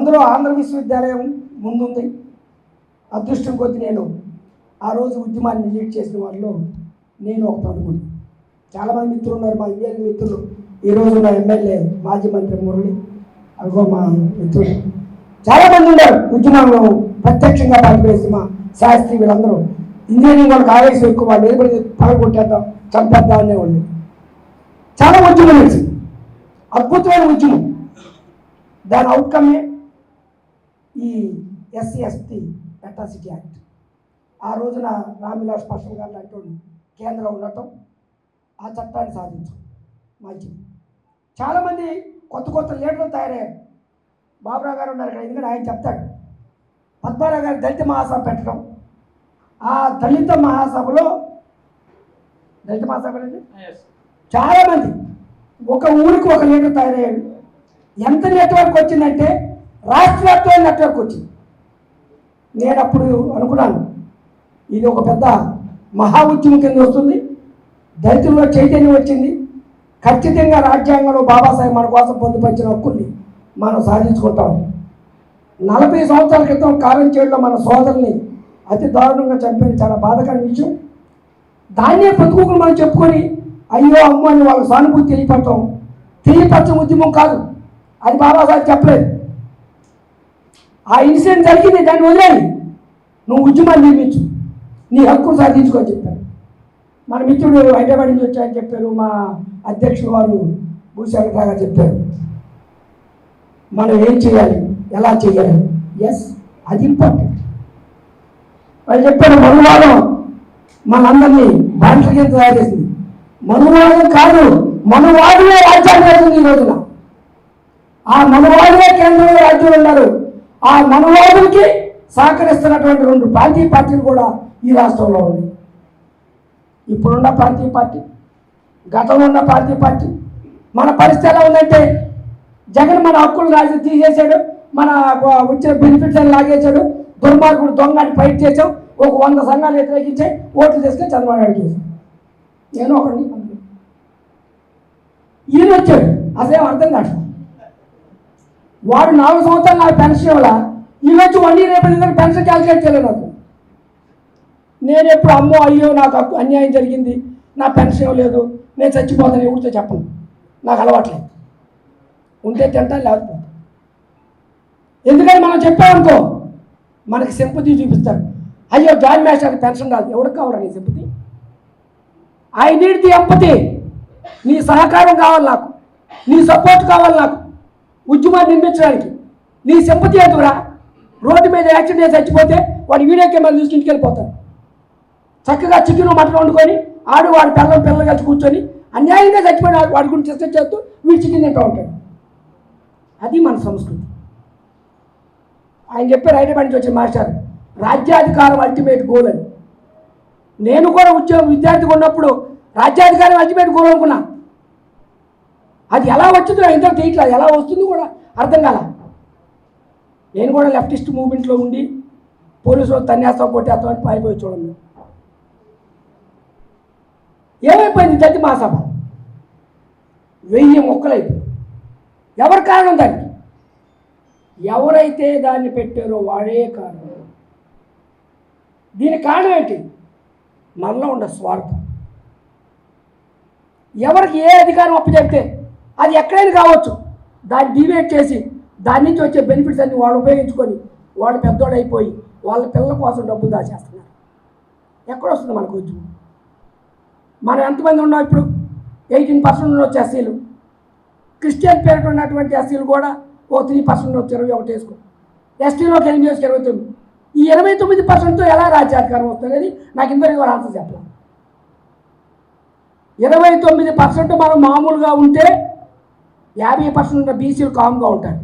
అందులో ఆంధ్ర విశ్వవిద్యాలయం ముందుంది. అదృష్టం కొద్ది నేను ఆ రోజు ఉద్యమాన్ని లీడ్ చేసిన వారిలో నేను ఒక ప్రముఖుడు చాలామంది మిత్రులు ఉన్నారు మా ఇండియన్ మిత్రులు. ఈరోజు నా ఎమ్మెల్యే మాజీ మంత్రి మురళి అదిగో మా మిత్రులు. చాలామంది ఉన్నారు ఉద్యమంలో ప్రత్యక్షంగా పాల్గొనేసి మా శాస్త్రి వీళ్ళందరూ. ఇంజనీరింగ్ వాళ్ళకి ఆవేశం ఎక్కువ వాళ్ళు నిలబడి పడగొట్టేద్దాం చంపేద్దాం అనేవాళ్ళు. చాలా ఉద్యమం అద్భుతమైన ఉద్యమం. దాని అవుట్కమే ఈ ఎస్సీ ఎస్టీ అట్రాసిటీ యాక్ట్ ఆ రోజున రామిలాస్ పాస్టర్ గారు లాంటి కేంద్రం ఉండటం ఆ చట్టాన్ని సాధించం మంచిది. చాలామంది కొత్త కొత్త లీడర్లు తయారయ్యారు. బాబురావు గారు ఉన్నారు ఇక్కడ ఎందుకంటే ఆయన చెప్తాడు పద్మారావు గారు దళిత మహాసభ పెట్టడం. ఆ దళిత మహాసభలో దళిత మహాసభ చాలామంది ఒక ఊరికి ఒక లీడర్ తయారయ్యాడు. ఎంత నెట్వర్క్ వచ్చిందంటే రాష్ట్ర నెట్వర్క్ వచ్చింది నేను అప్పుడు అనుకున్నాను ఇది ఒక పెద్ద మహా ఉద్యమం కింద వస్తుంది. దళితుల్లో చైతన్యం వచ్చింది. ఖచ్చితంగా రాజ్యాంగంలో బాబాసాహెబ్ మన కోసం పొందుపరిచిన హక్కుల్ని మనం సాధించుకుంటాం. నలభై సంవత్సరాల క్రితం కాలం చేయడంలో మన సోదరుని అతి దారుణంగా చంపేది చాలా బాధకరమైన విషయం. దాన్నే బతుకుని మనం చెప్పుకొని అయ్యో అమ్మో అని వాళ్ళ సానుభూతి తెలియపడటం. తెలియపరచం ఉద్యమం కాదు. అది బాబాసాహెబ్ చెప్పలేదు. ఆ ఇన్సిడెంట్ జరిగింది దాన్ని వదిలేయి. నువ్వు ఉద్యమాన్ని నిర్మించు. నీ హక్కును సాధించుకొని చెప్పారు. మన మిత్రుడు హైదరాబాద్ నుంచి వచ్చాయని చెప్పారు మా అధ్యక్షుడు వారు భూశాఖగా చెప్పారు. మనం ఏం చేయాలి? ఎలా చేయాలి? ఎస్ అది ఇంపార్టెంట్ వాళ్ళు చెప్పారు మనువాదం మనందరినీ బాంట్ల కింద తయారు చేసింది. మనువాదం కాదు మనువాదులే రాజ్యాంగం ఈ రోజున. ఆ మనువాదులే కేంద్రంలో రాజ్యంలో ఉన్నారు ఆ మనవాదులకి సహకరిస్తున్నటువంటి రెండు ప్రాంతీయ పార్టీలు కూడా ఈ రాష్ట్రంలో ఉన్నాయి. ఇప్పుడున్న ప్రాంతీయ పార్టీ గతంలో ఉన్న ప్రాంతీయ పార్టీ మన పరిస్థితి ఎలా ఉందంటే జగన్ మన హక్కులు రాజు తీసేశాడు మన వచ్చిన బెనిఫిట్స్ అని లాగేశాడు దుర్మార్గుడు దొంగ అని ఫైట్ చేసాం ఒక వంద సంఘాలు వ్యతిరేకించాయి ఓట్లు తీసుకొని చంద్రబాబు నాయుడు చేశాం నేను ఒకటి ఈయన వచ్చాడు అసలేం అర్థం కాదు వాడు నాలుగు సంవత్సరాలు నాకు పెన్షన్ ఇవ్వాల? ఈ వన్ ఇయర్ అయిపోయింది పెన్షన్ క్యాల్కులేట్ చేయలేదు నాకు. నేను ఎప్పుడు అమ్మో అయ్యో నాకు అన్యాయం జరిగింది. నా పెన్షన్ ఇవ్వలేదు. నేను చచ్చిపోతాను. ఎవరితో చెప్పను? నాకు అలవాట్లేదు ఉంటే తింటా లేకపోతే. ఎందుకని మనం చెప్పామనుకో? మనకి సింపతి చూపిస్తారు అయ్యో జాయిన్ మాస్టర్ పెన్షన్ రాదు. ఎవరికి కావాలి నీ sympathy? I need the empathy నీ సహకారం కావాలి నాకు. నీ సపోర్ట్ కావాలి నాకు. ఉద్యమాన్ని నిర్మించడానికి. నీ సింపతి ఎందుకురా రోడ్డు మీద యాక్సిడెంట్ చచ్చిపోతే వాడు వీడియో కెమెరా చూసి ఇంటికి వెళ్ళిపోతాడు. చక్కగా చికెన్ మటన్ వండుకొని ఆడు వాడి పిల్లలు పిల్లలు కలిసి కూర్చొని అన్యాయంగా చచ్చిపోయిన వాడి- గురించి చర్చ చేస్తూ వీడు చికెన్ తింటూ ఉంటాడు. అది మన సంస్కృతి. ఆయన చెప్పారు హైదరాబాద్ నుంచి వచ్చిన మాస్టర్ రాజ్యాధికారం అల్టిమేట్ గోల్ అని. నేను కూడా ఉద్యోగ విద్యార్థిగా ఉన్నప్పుడు రాజ్యాధికారం అల్టిమేట్ గోల్ అనుకున్నా. అది ఎలా వచ్చిందో నాకు ఇంతకు తెలియట్లా ఎలా వస్తుందో కూడా అర్థం కాల. నేను కూడా లెఫ్టిస్ట్ మూవ్మెంట్లో ఉండి పోలీసులు తన్నేస్తాం కొట్టేస్తాం అని పారిపోయి చూడండి ఏమైపోయింది దళిత మహాసభ? వెయ్యి మొక్కలైపోయి ఎవరి కారణం దానికి? ఎవరైతే దాన్ని పెట్టారో వాడే కారణం. దీని కారణం ఏంటి? మనలో ఉండే స్వార్థం. ఎవరికి ఏ అధికారం అప్పచెప్తే అది ఎక్కడైనా కావచ్చు. దాన్ని డివేట్ చేసి దాని నుంచి వచ్చే బెనిఫిట్స్ అన్ని వాళ్ళు ఉపయోగించుకొని వాళ్ళు పెద్దోడు అయిపోయి వాళ్ళ పిల్లల కోసం డబ్బులు దాచేస్తున్నారు. ఎక్కడ వస్తుంది మనకు ఉద్యోగం? మనం ఎంతమంది ఉన్నాం ఇప్పుడు? ఎయిటీన్ పర్సెంట్ ఉండొచ్చు ఎస్సీలు. క్రిస్టియన్ పేరిట ఉన్నటువంటి ఎస్సీలు కూడా ఓ త్రీ పర్సెంట్ వచ్చి ఇరవై ఒకటి వేసుకో. ఎస్టీలోకి ఎనిమిది వేసుకు ఇరవై తొమ్మిది. ఈ ఇరవై తొమ్మిది పర్సెంట్తో ఎలా రాజ్యాధికారం వస్తుంది నాకు ఇంతవరకు వారు ఆన్సర్ చెప్పాలి. ఇరవై తొమ్మిది పర్సెంట్ మనం మామూలుగా ఉంటే యాభై పర్సెంట్ ఉన్న బీసీలు కామ్గా ఉంటారు.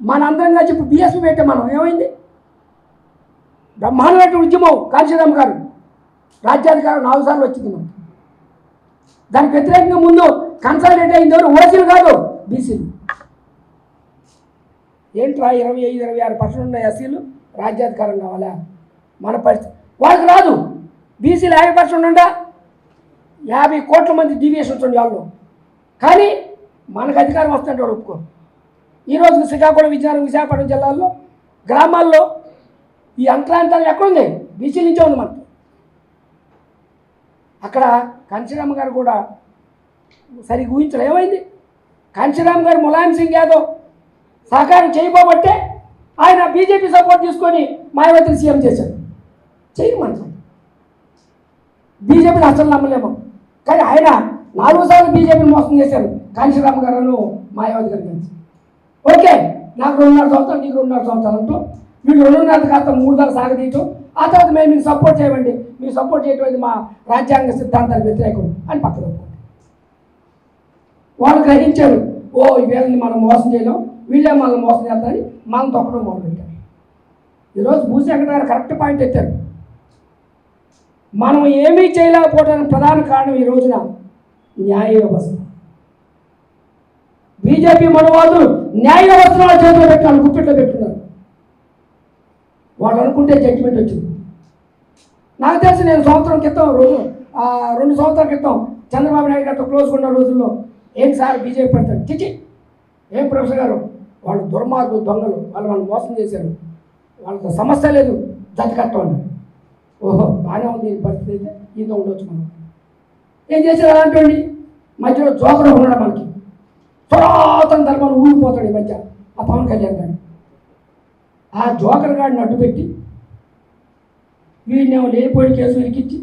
మనందరం కలిసి ఇప్పుడు బీఎస్పీ పెట్టాం మనం. ఏమైంది? బ్రహ్మాండమైన ఉద్యమం కాంశీరామ్ గారు. రాజ్యాధికారం నాలుగు సార్లు వచ్చింది మనకి. దానికి వ్యతిరేకంగా ముందు కన్సల్టేట్ అయింది ఎవరు? ఓసీలు కాదు బీసీలు. ఏంట్రా ఇరవై ఐదు ఇరవై ఆరు పర్సెంట్ ఉన్న ఎస్సీలు రాజ్యాధికారం కావాలా? మన పరిస్థితి. వాళ్ళకి రాదు. బీసీలు యాభై పర్సెంట్ ఉండా? యాభై కోట్ల మంది డీవియేషన్స్ ఉండే వాళ్ళు. కానీ మనకు అధికారం వస్తుంటే ఒప్పుకో. ఈ శ్రీకాకుళం విజయనగరం విశాఖపట్నం జిల్లాల్లో గ్రామాల్లో ఈ అంతరాంతరం ఎక్కడుంది బీసీ నుంచే ఉంది మనకి. అక్కడ కాంచీరామ్ గారు కూడా సరిగ్గా ఊహించడం ఏమైంది? కంచిరామ్ గారు ములాయం సింగ్ యాదవ్ సహకారం చేయబోబట్టే ఆయన బీజేపీ సపోర్ట్ తీసుకొని మాయావతిని సీఎం చేశారు. చేయమంటారు బీజేపీని అసలు నమ్మలేము. కానీ ఆయన నాలుగు సార్లు బీజేపీని మోసం చేశారు. కాంచీరామ్ గారు మాయావతి గారు. కలిసి ఓకే నాకు రెండున్నర సంవత్సరాలు నీకు రెండున్నర సంవత్సరాలు అంటూ వీళ్ళు రెండున్నర కాస్త మూడు దాకా సాగదీయటం. ఆ తర్వాత మేము మీకు సపోర్ట్ చేయమండి. మీరు సపోర్ట్ చేయటం అనేది మా రాజ్యాంగ సిద్ధాంతాలు వ్యతిరేకం అని పక్కన వాళ్ళు గ్రహించారు ఓ వీళ్ళని మనం మోసం చేయలేం వీళ్ళే మనల్ని మోసం చేస్తారని మనం తొక్కడం మొదలుపెట్టారు ఈరోజు భూశంకర్ గారు కరెక్ట్ పాయింట్ ఎత్తారు. మనం ఏమీ చేయలేకపోవడానికి ప్రధాన కారణం ఈ రోజున న్యాయ వ్యవస్థ బీజేపీ మనవాదులు న్యాయ వ్యవస్థ వాళ్ళ చేతిలో పెట్టారు గుప్పెట్లో పెట్టున్నారు. వాళ్ళు అనుకుంటే జడ్జిమెంట్ వచ్చింది. నాకు తెలిసి నేను సంవత్సరం క్రితం రోజు రెండు సంవత్సరాల క్రితం చంద్రబాబు నాయుడు గారితో క్లోజ్ ఉన్న రోజుల్లో ఏం సార్ బీజేపీ పెడతాడు చిచి! ఏం ప్రొఫెసర్ గారు? వాళ్ళు దుర్మార్గులు దొంగలు. వాళ్ళు వాళ్ళు మోసం చేశారు. వాళ్ళతో సమస్య లేదు జతకట్టం ఓహో బాగానే ఉంది పరిస్థితి అయితే. ఈతో ఉండొచ్చు మనం. ఏం చేశారు అలాంటి మధ్యలో జోకరు ఉన్నాడు మనకి. పురాతన ధర్మాలు ఊడిపోతాడు ఈ మధ్య ఆ పవన్ కళ్యాణ్ గారు. ఆ జోకర్ గాడిని అడ్డుపెట్టి వీడినేమో లేనిపోయిన కేసు ఇరికిచ్చి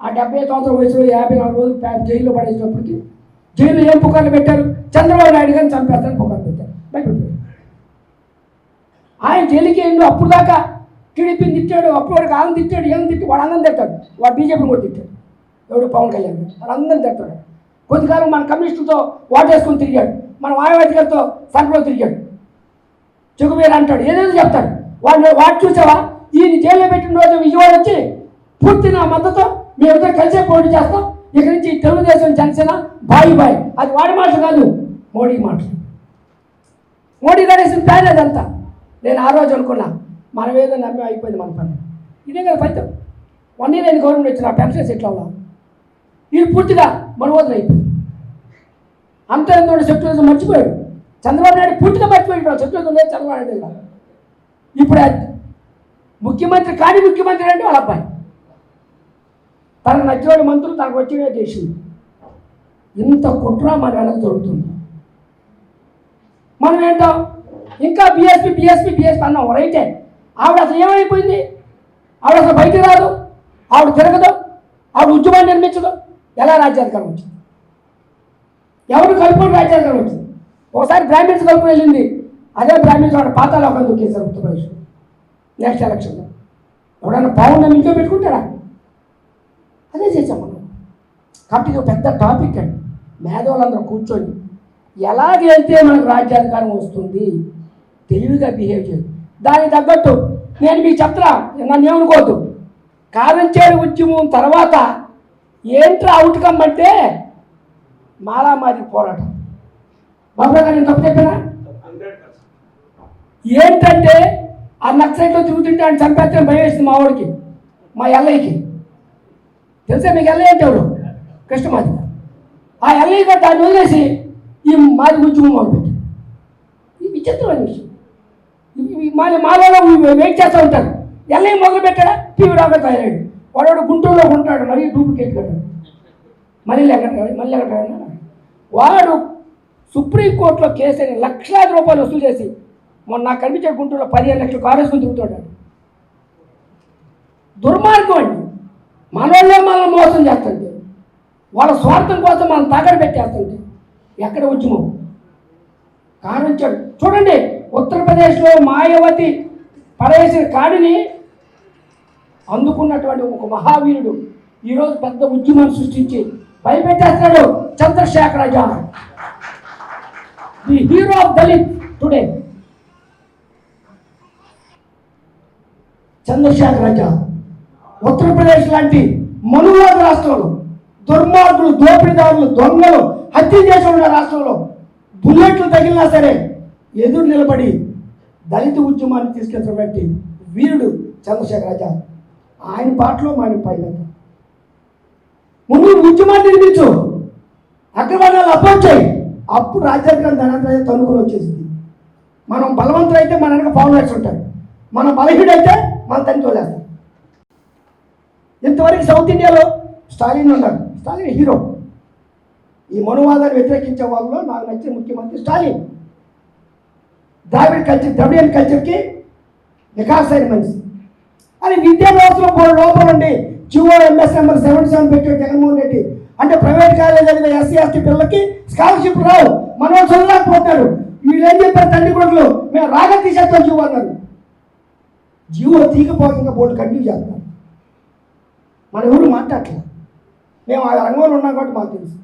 ఆ డెబ్బై సంవత్సరం వయసులో యాభై నాలుగు రోజులు జైల్లో పడేసినప్పటికీ జైలు ఏం పుకార్లు పెట్టారు? చంద్రబాబు నాయుడు గారిని చంపేస్తారని పుకార్లు పెట్టారు. భయపడిపోయారు. ఆయన జైలుకి వెళ్ళి అప్పుడు దాకా టీడీపీని తిట్టాడు అప్పుడు వాడికి ఆనందం తిట్టాడు ఏం తిట్టి వాడు ఆనందం తిట్టాడు వాడు బీజేపీని కూడా తిట్టాడు. ఎవడు? పవన్ కళ్యాణ్. గారు అందరిని తట్టాడు తిట్టాడు కొద్దికాలం మన కమ్యూనిస్టులతో ఓటేసుకుని తిరిగాడు. మన మాయావతి గారితో సంఖలో తిరిగాడు. చెగుబేరు అంటాడు. ఏదేదో చెప్తాడు. వాడిని వాడు చూసావా? ఈయన జైల్లో పెట్టిన రోజు విజయవాడ వచ్చి పూర్తి నా మద్దతు మేమిద్దరు కలిసే పోటీ చేస్తాం. ఇక్కడి నుంచి తెలుగుదేశం జనసేన బాయి బాయ్. అది వాడి మాటలు కాదు మోడీ మాట మోడీ గణేసిన ప్లాన్ అదంతా. నేను ఆ రోజు అనుకున్నా మనం ఏదో నమ్మే అయిపోయింది మన పని. ఇదే కదా ఫలితం. వన్ ఇయర్ గవర్నమెంట్ వచ్చిన పెన్షన్స్ ఎట్లా ఉన్నా ఇది పూర్తిగా మన వదిలి అయిపోయింది అంత సెక్యులరిజం మర్చిపోయాడు. చంద్రబాబు నాయుడు పూర్తిగా మర్చిపోయాడు సెక్యులరిజం లేదు చంద్రబాబు నాయుడు దగ్గర ఇప్పుడు ముఖ్యమంత్రి కాని ముఖ్యమంత్రి అంటే వాళ్ళ అబ్బాయి. తనకు నచ్చేవాడు మంత్రులు తనకు వచ్చేవే చేసింది ఇంత కుట్ర మన వెనక దొరుకుతుంది. మనం ఏంటో? ఇంకా బీఎస్పీ బీఎస్పీ బీఎస్పీ అన్నాం రైటే. ఆవిడ అసలు ఏమైపోయింది? ఆవిడ అసలు బయటికి రాదు. ఆవిడ తిరగదు. ఆవిడ ఉద్యమాన్ని నిర్మించదు. ఎలా రాజ్యాధికారం వచ్చింది? ఎవరు కలుపుకొని రాజ్యాధికారం వచ్చింది? ఒకసారి బ్రాహ్మిన్స్ కలుపుకొని వెళ్ళింది. అదే బ్రాహ్మిన్స్ వాడు పాతాలోకం దొక్కేశారు ఉత్తరప్రదేశ్ నెక్స్ట్ ఎలక్షన్లో ఎవడన్నా పౌర్ణమి ఇంట్లో పెట్టుకుంటారా? అదే చేసాం మనం. కాబట్టి ఇది ఒక పెద్ద టాపిక్ అండి. మేధావులందరూ కూర్చొని ఎలాగైతే మనకు రాజ్యాధికారం వస్తుంది? తెలివిగా బిహేవ్ చేయాలి దానికి తగ్గట్టు నేను మీకు చెప్తా నన్ను ఏమనుకోవద్దు. కారంచేడు ఉద్యమం తర్వాత ఏంట్రా అవుట్కమ్ అంటే మాలామాది పోరాటం. బాబు గారు నేను తప్పు చెప్పానా? ఏంటంటే ఆ నక్సైట్లో తిరుగుతుంటే ఆయన చంపేస్తే భయం వేసింది మా వాడికి మా ఎల్లయ్యకి తెలుసా మీకు ఎల్లయ్య అంటే ఎవరు? కృష్ణమాది. ఆ ఎల్లయ్య గారు దాన్ని వదిలేసి ఈ మాది ఉద్యమం మొదలుపెట్టి ఇది విచిత్రమైన విషయం. మా ఇవి మాలో వెయిట్ చేస్తూ ఉంటారు? ఎల్లయ్య మొదలు పెట్టాడా? టీవీ రాగా తయారయ్యాడు. వాడు గుంటూరులో ఉంటాడు మరీ డూప్లికేట్ కట్టాడు. మళ్ళీ ఎక్కడ మళ్ళీ ఎక్కడ వాడు సుప్రీంకోర్టులో కేసు అని లక్షలాది రూపాయలు వసూలు చేసి మొన్న నాకు కనిపించే గుంటూరులో పదిహేను లక్షలు కారు వేసుకుని తిరుగుతాడు దుర్మార్గం అండి. మనోళ్ళే మనల్ని మోసం చేస్తుంది వాళ్ళ స్వార్థం కోసం మనం తగడ పెట్టేస్తుంది ఎక్కడ ఉద్యమం కారణించాడు చూడండి ఉత్తరప్రదేశ్లో మాయావతి పడేసిన కాడిని అందుకున్నటువంటి ఒక మహావీరుడు ఈరోజు పెద్ద ఉద్యమం సృష్టించి భయపెట్టేస్తున్నాడు Chandrashekhar Azad the hero of Dalit today Chandrashekhar Azad Uttar Pradesh లాంటి మనువాద రాష్ట్రంలో దుర్మార్గులు దోపిడీదారులు దొంగలు హత్య చేసి ఉన్న రాష్ట్రంలో బుల్లెట్లు తగిలినా సరే ఎదురు నిలబడి దళిత ఉద్యమాన్ని తీసుకెళ్తున్నటువంటి వీరుడు చంద్రశేఖర్ ఆజాద్ ఆయన పాటలో మన పైన ముందు ఉద్యమాన్ని నిర్మించు. అగ్రవర్ణాలు అపోజ్ చేయి. అప్పుడు రాజ్యాంగం ధనంతరం తనుకుని వచ్చేసింది. మనం బలవంతులు అయితే మన వెనక ఫాలోవర్స్ ఉంటారు. మన బలహీడైతే మన తల్లి తోలేస్తాం ఇంతవరకు సౌత్ ఇండియాలో స్టాలిన్ ఉన్నారు. స్టాలిన్ హీరో. ఈ మనువాదాన్ని వ్యతిరేకించే వాళ్ళలో నాకు నచ్చిన ముఖ్యమంత్రి స్టాలిన్. ద్రావిడ్ కల్చర్ ద్రవిడియన్ కల్చర్కి వికాస్ అయిన మనిషి. అని విద్యా వ్యవస్థలో మూడు లోపల ఉండి GO MS number seven seven పెట్టాడు జగన్మోహన్ రెడ్డి. అంటే ప్రైవేట్ కాలేజ్ చదివే ఎస్సీ ఎస్టీ పిల్లలకి స్కాలర్షిప్ రావు. మనం చదవలేకపోతున్నారు వీళ్ళు ఏం చెప్పారు తండ్రి కొడుకులు? మేము రాగ తీసేస్తాం జియో అన్నారు. జీవో తీగపోకంగా బోర్డు కంటిన్యూ చేస్తాం మన ఎవరు మాట్లాడట్లేదు. మేము ఆ రంగంలో ఉన్నాం కాబట్టి మాకు తెలుసు.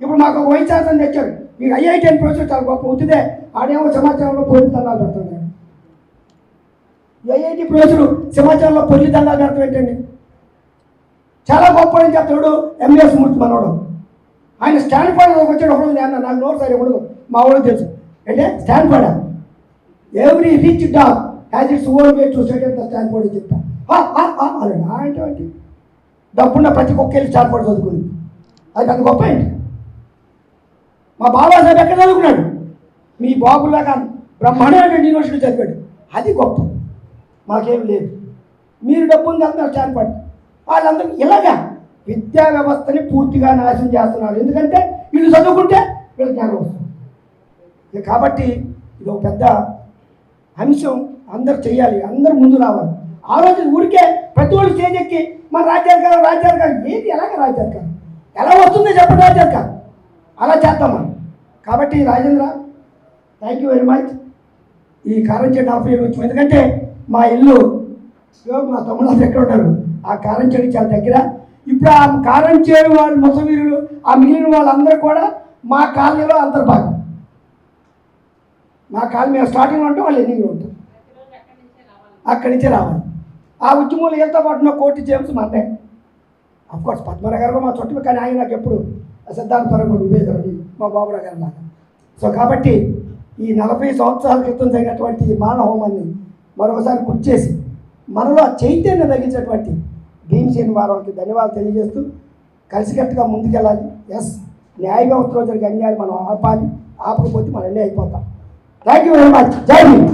ఇప్పుడు మాకు ఒక వైద్య శాతం తెచ్చాడు ఈ ఐఐటి అని ప్రొఫెసర్ చాలా గొప్ప ఉత్తిదే. ఆడేమో సమాచారంలో పోలీసు తన్నాలు పెడుతున్నాడు ఏఐటి ప్రొఫెసర్ సింహాచలంలో పొల్లి దండాలు పెడతాం ఏంటండి? చాలా గొప్ప అని చెప్తాడు ఎంఎస్ మూర్తి మనోడు. ఆయన స్టాన్ఫర్డ్ వచ్చాడు. ఒకడు నేను నాకు నోరు సరే ఉండదు. మా వాడు తెలుసు. అంటే Stanford every rich dog has its own way to set the Stanford అని చెప్తా అన్నాడు అంటే డబ్బున్న ప్రతి ఒక్క వెళ్ళి స్టాన్ఫర్డ్ చదువుకుంది. అది పెద్ద గొప్ప ఏంటి? మా బాబాసాహెబ్ ఎక్కడ చదువుకున్నాడు? మీ బాబులాగా బ్రహ్మాండమైన యూనివర్సిటీ చదివాడు. అది గొప్ప. మాకేం లేదు. మీరు డబ్బుంది స్టాండ్ స్టాన్ఫర్డ్ వాళ్ళందరూ ఇలాగా విద్యా వ్యవస్థని పూర్తిగా నాశనం చేస్తున్నారు. ఎందుకంటే వీళ్ళు చదువుకుంటే వీళ్ళు జ్ఞానం వస్తుంది. కాబట్టి ఇది ఒక పెద్ద అంశం అందరు చేయాలి అందరు ముందు రావాలి. ఆ రోజు ఊరికే ప్రతి ఒళ్ళు స్టేజ్ ఎక్కి మన రాజ్యాధికారం రాజ్యాధికారం ఏది ఎలాగ రాజ్యాధికారం ఎలా వస్తుందో చెప్పండి రాజ్యాధికారం అలా చేద్దాం మనం. కాబట్టి Rajendra thank you very much ఈ కారంచేడు ఆఫర్ వచ్చి ఎందుకంటే మా ఇల్లు మా తమ్ముడు అసలు ఎక్కడ ఉంటారు? ఆ కారంచేడు చాలా దగ్గర. ఇప్పుడు ఆ కారంచేడు వాళ్ళు ముసవీరులు ఆ మిగిలిన వాళ్ళందరూ కూడా మా కాలనీలో అంతర్భాగం. మా కాలనీ మేము స్టార్టింగ్ ఉంటాం వాళ్ళు ఎన్నికలు ఉంటాం అక్కడి నుంచే రావాలి. ఆ ఉద్యమంలో వెళ్తా పాటు కోటి జేమ్స్ మా అఫ్కోర్స్ పద్మనాభ గారు మా చుట్టూ కానీ ఆయన నాకు ఎప్పుడు సిద్ధాంత పరంగా మా బాబురావు గారు నాకు సో కాబట్టి ఈ నలభై సంవత్సరాల క్రితం జరిగినటువంటి ఈ మానవ హోమాన్ని మరొకసారి గుర్తు చేసి మనలో చైతన్యం తగ్గించినటువంటి భీమసేని వారికి ధన్యవాదాలు తెలియజేస్తూ కలిసికట్టుగా ముందుకెళ్ళాలి. ఎస్ న్యాయ వ్యవస్థలో జరిగే అన్యాయం మనం ఆపాలి. ఆపకపోతే మనం అన్నీ అయిపోతాం. థ్యాంక్ యూ వెరీ మచ్ జై హింద్